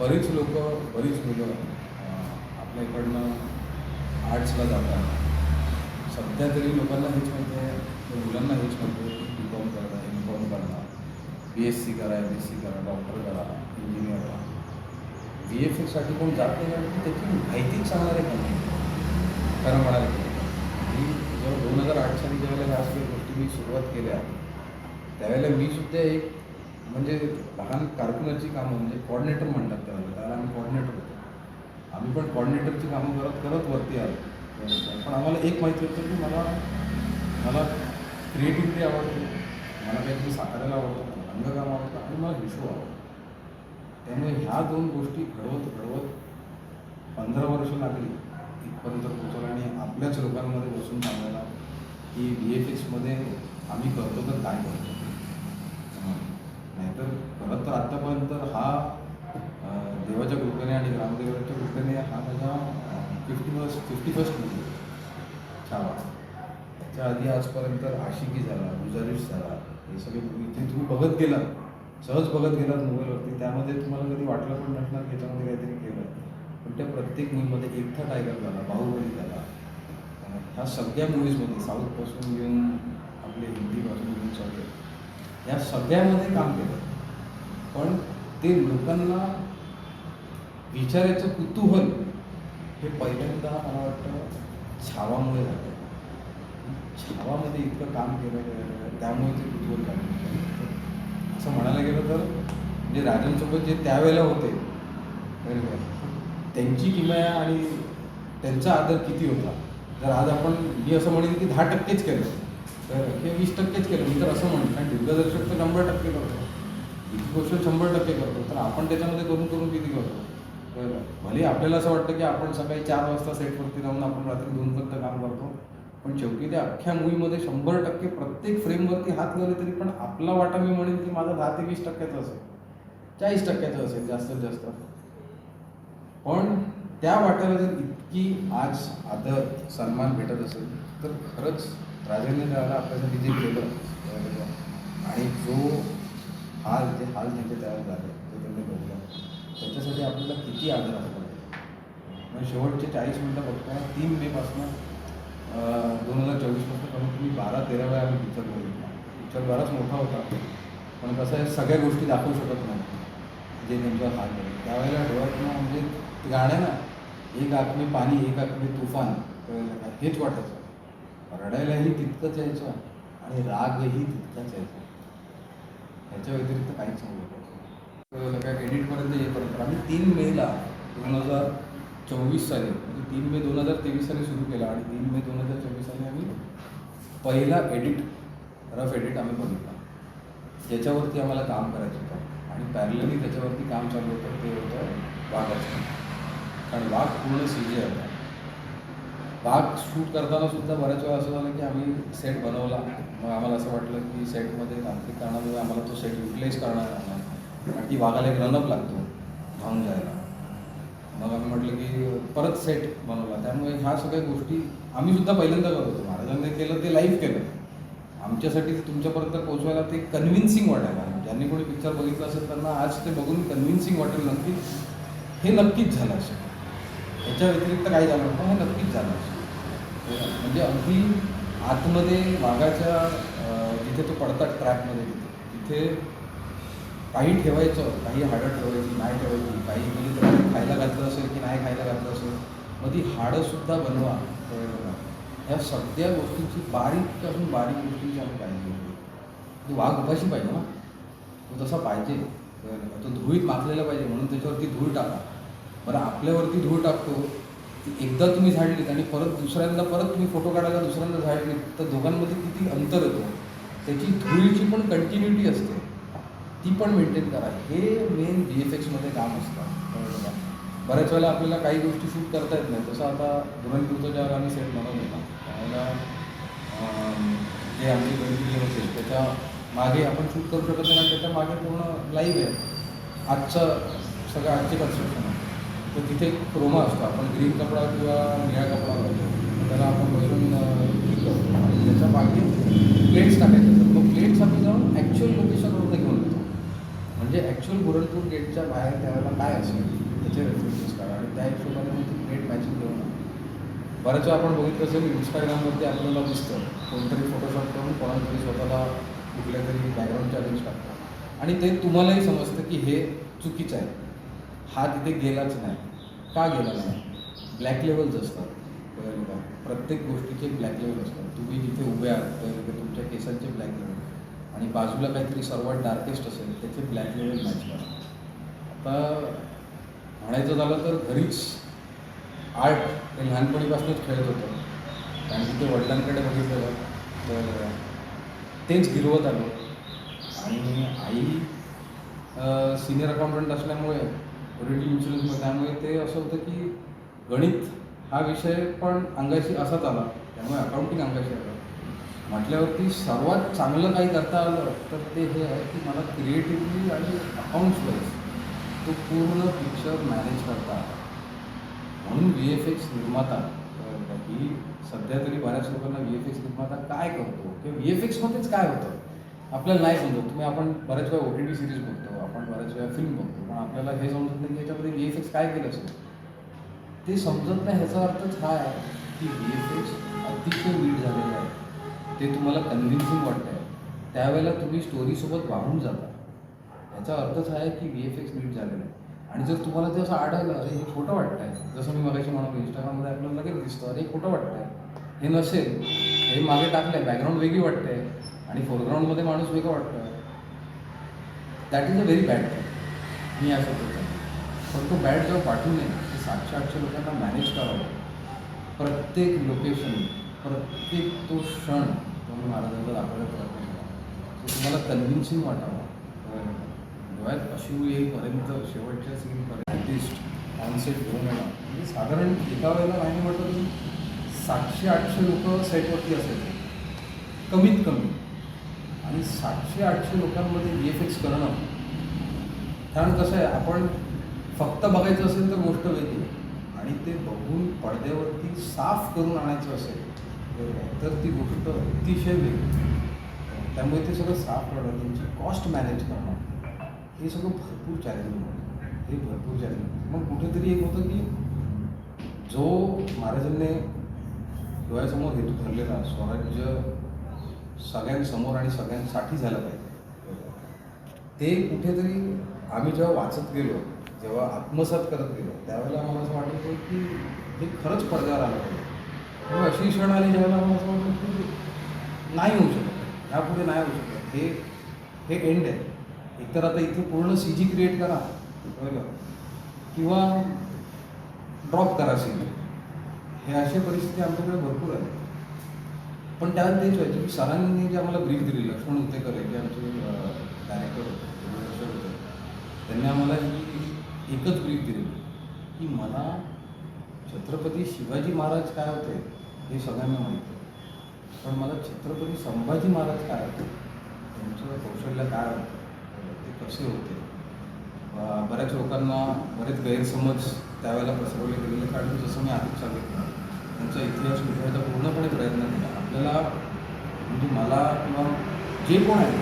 बरीच लोक बरीच मुलं अं, आपल्या इकडनं आर्ट्सला जातात. सध्या तरी लोकांना हेच आहे की मुलांना हेच माहिती बी कॉम करा एम कॉम करा. बी एस सी करा एम एस सी करा डॉक्टर करा इंजिनियर करा. बी एफ़ एक्ससाठी कोण जात नाही त्याची माहितीच सांगणार आहे खरं म्हणायला गेलं मी जेव्हा दोन हज़ार आठ साली ज्यावेळेला ह्या सगळ्या गोष्टी मी सुरुवात केल्या त्यावेळेला मी सुद्धा एक म्हणजे लहान कारकुनाची कामं म्हणजे कॉर्डिनेटर म्हणतात त्याला त्याला आम्ही कॉर्डिनेटर होतो. आम्ही पण कॉर्डिनेटरची कामं करत करत वरती आलो. पण आम्हाला एक माहिती होतं की मला मला क्रिएटिव्हिटी आवडते मला काहीतरी साकारायला आवडतं मला रंगकाम आवडतं आणि मला विश्व आवडतं. त्यामुळे ह्या दोन गोष्टी घडवत घडवत पंधरा वर्ष लागली. इथपर्यंत पोहोचवलं आणि आपल्याच लोकांमध्ये बसून सांगायला की बी एफ एक्समध्ये आम्ही करतो तर काय करतो? नाहीतर खरं तर आत्तापर्यंत हा देवाच्या कृपेने आणि ग्रामदेवाच्या कृपेने हा माझा fifty first fifty first movie Chhaava त्याच्या आधी आजपर्यंत आशिकी झाला गुजारिश झाला हे सगळे मूवी जे तुम्ही बघत गेलात. सहज बघत गेलात मोबाईलवरती. त्यामध्ये तुम्हाला कधी वाटलं पण नसणार की याच्यामध्ये काहीतरी केलं पण त्या प्रत्येक मूवीमध्ये एकथा टायगर झाला बाहुबली झाला. ह्या सगळ्या मूवीजमध्ये साऊथपासून घेऊन आपले हिंदीपासून घेऊन सगळे या सगळ्यामध्ये काम केलं. पण ते लोकांना विचारायचं कुतूहल हे पहिल्यांदा मला वाटतं छावामुळे झालं छावामध्ये इतकं काम केलं गेलं त्यामुळे ते कुतूहल झालं. असं म्हणायला गेलं तर म्हणजे राजांसोबत जे त्यावेळेला होते त्यांची किमया आणि त्यांचा आदर किती होता? जर आज आपण मी असं म्हणेन की दहा टक्केच केलं. तर हे वीस टक्केच केलं. मी तर असं म्हणतो कारण दिग्दर्शक तर शंभर टक्के करतो. ही गोष्ट शंभर टक्के करतो. तर आपण त्याच्यामध्ये करून करून किती करतो? तर भले आपल्याला असं वाटतं की आपण सकाळी चार वाजता सेटवरती जाऊन आपण रात्री दोनपर्यंत काम करतो पण शेवटी त्या अख्ख्या मूवीमध्ये शंभर टक्के प्रत्येक फ्रेमवरती हात लावले तरी पण आपला वाटा मी म्हणेन की माझा दहा ते वीस टक्क्याचा असेल. चाळीस टक्क्याचं असेल जास्तीत जास्त. पण त्या वाट्याला जर इतकी आज आदर सन्मान भेटत असेल तर खरंच राजेंद्र त्याला आपल्यासाठी जे केलं? आणि जो हाल जे हाल त्यांचे तयार झाले ते त्यांनी बघलं त्याच्यासाठी आपल्याला किती आदर असतो? म्हणजे शेवटचे चाळीस मिनटं बघताना तीन मेपासून दोन हजार चोवीसपासून कमीत कमी बारा तेरा वेळा आम्ही पिक्चर बघितला. पिक्चर बराच मोठा होता. पण कसं आहे सगळ्या गोष्टी दाखवू शकत नाही जे त्यांच्यावर हाल झाले त्यावेळेला डोळ्यातनं म्हणजे ते गाणं ना एक आंख पाणी एक आंख तुफान हेच वाटायचं रडायलाही तितकंच यायचं आणि रागही तितकाच यायचा. ह्याच्या व्यतिरिक्त काहीच नव्हतं काय एडिटपर्यंत येईपर्यंत आम्ही तीन मेला दोन हजार चोवीस साली म्हणजे तीन मे दोन हजार तेवीस साली सुरू केला आणि तीन मे दोन हजार चोवीस साली आम्ही पहिला एडिट रफ एडिट आम्ही बघितला. ज्याच्यावरती आम्हाला काम करायचं होतं आणि पॅरलली त्याच्यावरती काम चालू होतं ते होतं वाघाचं. कारण वाघ पूर्ण सी जी होता. भाग शूट करताना सुद्धा बऱ्याच वेळा असं झालं की आम्ही सेट बनवला. मग आम्हाला असं वाटलं की सेटमध्ये तांत्रिक कारणामुळे आम्हाला तो सेट युटिलाइज करणार नाही आणि ती वाघाला एक रनअप लागतो धावून जायला. मग आम्ही म्हटलं की परत सेट बनवला. त्यामुळे ह्या सगळ्या गोष्टी आम्ही सुद्धा पहिल्यांदा करत होतो. महाराजांनी केलं ते लाईव्ह केलं. आमच्यासाठी तुमच्यापर्यंत पोहोचवायला ते कन्व्हिन्सिंग वाटायला ज्यांनी कोणी पिक्चर बघितलं असेल त्यांना आज ते बघून कन्व्हिन्सिंग वाटेल नक्की हे नक्कीच झालं असेल. याच्या व्यतिरिक्त काही झालं नव्हतं हे नक्कीच झालं असेल. म्हणजे अगदी आतमध्ये वाघाच्या जिथे तो पडतात ट्रॅकमध्ये तिथे तिथे काही ठेवायचं काही हाडं ठेवायची नाही ठेवायची काही म्हणजे त्याला खायला घातलं असेल की नाही खायला घातलं असेल मग ती हाडंसुद्धा बनवा ह्या सगळ्या गोष्टींची बारीक असून बारीक गोष्टींची आम्ही पाहिजे होती म्हणजे वाघ उपाशी पाहिजे ना? तो तसा पाहिजे. तो धुळीत माखलेला पाहिजे म्हणून त्याच्यावरती धूळ टाका. बरं आपल्यावरती धूळ टाकतो एकदा तुम्ही झाडलीत आणि परत दुसऱ्यांदा परत तुम्ही फोटो काढायला दुसऱ्यांदा झाडलीत तर दोघांमध्ये किती अंतर येतो? त्याची धुळीची पण कंटिन्युटी असते. ती पण मेंटेन करा. हे मेन बी एफ एक्समध्ये काम असतं. कळलं बऱ्याच वेळेला आपल्याला काही गोष्टी शूट करता येत नाही. तसं आता दुरंतूरचं ज्यावेळेला आम्ही सेट बनवलं ना त्यावेळेला जे आमची गणपती असेल त्याच्यामागे आपण शूट करू शकत नाही त्याच्यामागे पूर्ण लाईव्ह आहे. आजचं सगळं आजचे कन्स्ट्रक्शन आहे. तर तिथे एक क्रोमा असतो. आपण ग्रीन कपडा किंवा निळा कपडा घालतो त्याला आपण बसून करतो आणि त्याच्यामागे प्लेट्स टाकायचे. असतात मग प्लेट्स आम्ही जाऊन ॲक्च्युअल लोकेशनवरून घेऊन येतो. म्हणजे ॲक्च्युअल बुरनपूर गेटच्या बाहेर त्यावेळेला काय असेल त्याचे रेफरन्सेस काढा. आणि त्या हिशोबाने मग ती प्लेट मॅचिंग घेऊन बऱ्याच वेळा आपण बघितलं असेल इंस्टाग्रामवरती आपल्याला दिसतं. कोणतरी फोटोशॉप करून कोणातरी स्वतःला कुठल्या तरी बॅकग्राऊंड चॅलेंज टाकतात. आणि ते तुम्हालाही समजतं की हे चुकीचं आहे. हा तिथे गेलाच नाही. का गेला नाही? ब्लॅक लेवल्स असतात. कळलं का प्रत्येक गोष्टीचे ब्लॅक लेवल असतात. तुम्ही जिथे उभे आहात तर तुमच्या केसांचे ब्लॅक लेवल आणि बाजूला काहीतरी सर्वात डार्केस्ट असेल त्याचे ब्लॅक लेवल मॅच करा आता म्हणायचं झालं तर घरीच आर्ट हे लहानपणीपासूनच खेळत होतं. कारण की ते वडिलांकडे बघितलं तर तेच गिरवत आलो. आणि आई सिनियर अकाउंटंट असल्यामुळे ओरिजिनल इन्शुरन्समध्ये त्यामुळे ते असं होतं की गणित हा विषय पण अंगाशी असाच आला. त्यामुळे अकाउंटिंग अंगाशी आलं. म्हटल्यावरती सर्वात चांगलं काही करता आलं तर ते हे आहे की मला क्रिएटिव्हली आणि अकाउंट्स वाईज तो पूर्ण पिक्चर मॅनेज करता आला. म्हणून व्ही एफ एक्स निर्माता की सध्या तरी बऱ्याच लोकांना व्ही एफ एक्स निर्माता काय करतो? किंवा व्ही एफ एक्समध्येच काय होतं? आपल्याला नाही समजत तुम्ही आपण बऱ्याच वेळा ओ टी टी सिरीज बघतो आपण बऱ्याच वेळा फिल्म बघतो. पण आपल्याला हे समजत नाही की याच्यामध्ये व्ही एफ एक्स काय केलं असेल. ते समजत नाही ह्याचा अर्थच हा आहे की व्ही एफ एक्स अतिशय वीट झालेलं आहे. ते तुम्हाला कन्व्हिन्सिंग वाटतं आहे त्यावेळेला तुम्ही स्टोरीसोबत वाहून जाता. याचा अर्थच हा आहे की व्ही एफ एक्स नीट झालेलं आहे. आणि जर तुम्हाला ते असं आढळलं अरे हे खोटं वाटतं आहे जसं मी मगाशी म्हणालो इंस्टाग्राममध्ये आपल्याला लगेच दिसतं अरे हे खोटं वाटतं आहे हे नसेल. हे मागे टाकलं आहे बॅकग्राऊंड वेगळी वाटते. आणि फोरग्राऊंडमध्ये माणूस वेगळं वाटतं that is a very bad thing मी असं करतो. पण तो बॅट जेव्हा पाठवू नये ते सातशे आठशे लोकांना मॅनेज करावं. प्रत्येक लोकेशन प्रत्येक तो क्षण तुम्ही मी महाराजांचा दाखवायचा प्रयत्न केला तो तुम्हाला कन्व्हिन्सिंग वाटावा. डोळ्यात अशी येईपर्यंत शेवटच्या सीनपर्यंत आर्टिस्ट ऑनसेट घेऊन येणं म्हणजे साधारण एका वेळेला नाही म्हटलं तरी सातशे आठशे लोक सेटवरती असायचे. कमीत कमी. आणि सातशे आठशे लोकांमध्ये व्ही एफ एक्स करणं कारण कसं आहे आपण फक्त बघायचं असेल तर गोष्ट वेगळी. आणि ते बघून पडद्यावरती साफ करून आणायचं असेल तर ती गोष्ट अतिशय वेगळी. त्यामुळे ते सगळं साफ करणं त्यांची कॉस्ट मॅनेज करणं हे सगळं भरपूर चॅलेंजिंग होतं. हे भरपूर चॅलेंजिंग मग कुठेतरी एक होतं की जो महाराजांनी डोळ्यासमोर हेतू ठरलेला स्वराज्य सगळ्यांसमोर आणि सगळ्यांसाठी झालं पाहिजे ते कुठेतरी आम्ही जेव्हा वाचत गेलो जेव्हा आत्मसात करत गेलो त्यावेळेला मला असं वाटत होतं की हे खरंच पडद्यावर आलं पाहिजे. मग अशी क्षण आली ज्यावेळेला मला असं वाटलं की नाही होऊ शकत. ह्यापुढे नाही होऊ शकत. हे हे एंड आहे. एकतर आता इथे पूर्ण सी जी क्रिएट करा. बरोबर किंवा ड्रॉप करा सी जी हे अशा परिस्थिती आमच्याकडे भरपूर आहे पण त्यात तेच व्हायचं की सरांनी जे आम्हाला ब्रीफ दिली लक्ष्मण उतेकर आहे जे आमचे डायरेक्टर होते त्यांनी आम्हाला ही एकच ब्रीफ दिली. की मला छत्रपती शिवाजी महाराज काय होते हे सगळ्यांना माहिती पण मला छत्रपती संभाजी महाराज काय होते त्यांचं कौशल्य काय होतं ते कसे होते? बऱ्याच लोकांना बरेच गैरसमज त्यावेळेला पसरवले गेलेले कारण जसं मी आधीच सांगितलं त्यांचा इतिहास लिहायचा पूर्णपणे प्रयत्न केला. आपल्याला म्हणजे मला किंवा जे कोण आहे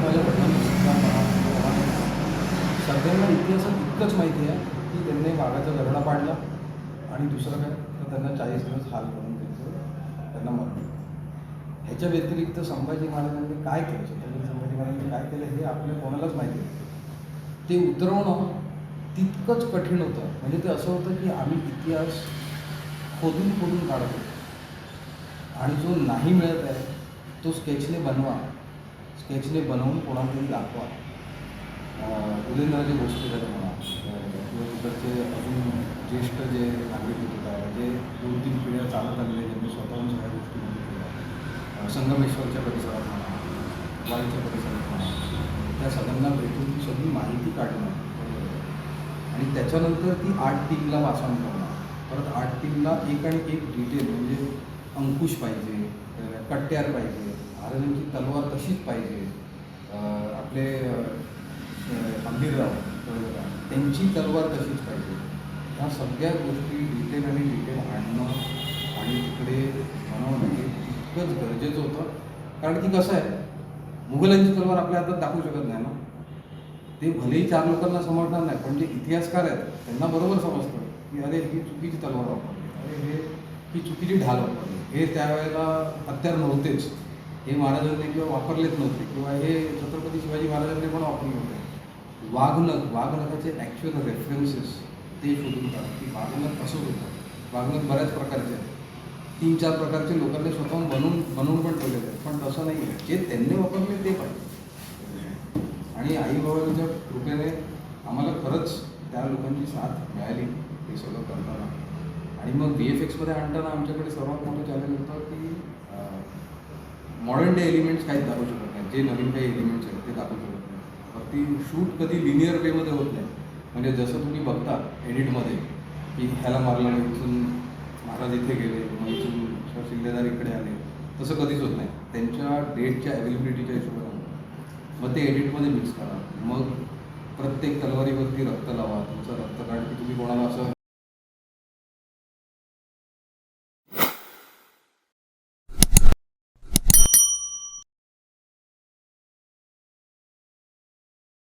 माझ्या वडिलांनी सगळ्यांना इतिहासात इतकंच माहिती आहे की त्यांनी वाघाचा गरडा पाडला आणि दुसरं काय? तर त्यांना चाळीस दिवस हाल करून त्यांचं त्यांना मरण ह्याच्या व्यतिरिक्त संभाजी महाराजांनी काय केलं? छत्रपती संभाजी महाराजांनी काय केलं हे आपल्या कोणालाच माहिती नाही. ते उतरवणं तितकंच कठीण होतं. म्हणजे ते असं होतं की आम्ही इतिहास खोदून खोदून काढत होतो. आणि जो नाही मिळत आहे तो स्केचने बनवा. स्केचने बनवून कोणाला तरी दाखवा. उदयनराजे भोसलेकर म्हणा किंवा तिकडचे अजून ज्येष्ठ जे नागरिक होते काय जे म्हणजे दोन तीन पिढ्या चालत आलेले ज्यांनी म्हणजे स्वतःहून सगळ्या गोष्टी म्हणजे संगमेश्वरच्या परिसरात म्हणा वाईच्या परिसरात म्हणा त्या सगळ्यांना भेटून सगळी माहिती काढणं आणि त्याच्यानंतर ती आर्ट टीमला वाचन करणं. परत आर्ट टीमला एक आणि एक डिटेल म्हणजे अंकुश पाहिजे कट्ट्यार पाहिजे महाराजांची तलवार तशीच पाहिजे आपले आंबीरराव बरोबर त्यांची तलवार तशीच पाहिजे. ह्या सगळ्या गोष्टी डिटेल आणि डिटेल आणणं आणि तिकडे बनवणं हे तितकंच गरजेचं होतं. कारण की कसं आहे मुघलांची तलवार आपल्या हातात दाखवू शकत नाही ना. ते भलेही चार लोकांना समजणार नाही पण जे इतिहासकार आहेत त्यांना बरोबर समजतं की अरे ही चुकीची तलवार वापरली. अरे हे ही चुकीची ढाल वापरली. हे त्यावेळेला हत्यार नव्हतेच. हे महाराजांनी किंवा वापरलेच नव्हते. किंवा हे छत्रपती शिवाजी महाराजांनी पण वापरले नव्हते. वाघनख वाघनखाचे ॲक्च्युअल रेफरन्सेस ते शोधून काढा. की वाघनख कसं होतं? वाघनख बऱ्याच प्रकारचे आहेत. तीन चार प्रकारचे लोकांनी स्वतःहून बनवून बनवून पण ठेवलेले आहेत. पण तसं नाही आहे. जे त्यांनी वापरले ते पाहिजे आणि आई बाबांच्या कृपेने आम्हाला खरंच त्या लोकांची साथ मिळाली. हे सगळं करताना. आणि मग बी एफ एक्समध्ये आणताना आमच्याकडे सर्वात मोठं चॅलेंज होतं की मॉडर्न डे एलिमेंट्स काहीच दाखवू शकत नाही. जे नवीन काही एलिमेंट्स आहेत ते दाखवू शकत ती शूट कधी लिनियर वेमध्ये होत नाही. म्हणजे जसं तुम्ही बघता एडिटमध्ये की ह्याला मारलं इथून महाराज इथे गेले मग इथून शिल्लेदार इकडे आले तसं कधीच होत नाही. त्यांच्या डेटच्या अवेलेबिलिटीच्या हिशोबाने. मग ते एडिटमध्ये मिक्स करा. मग प्रत्येक तलवारीवरती रक्त लावा. तुमचं रक्त काढ की तुम्ही कोणाला असं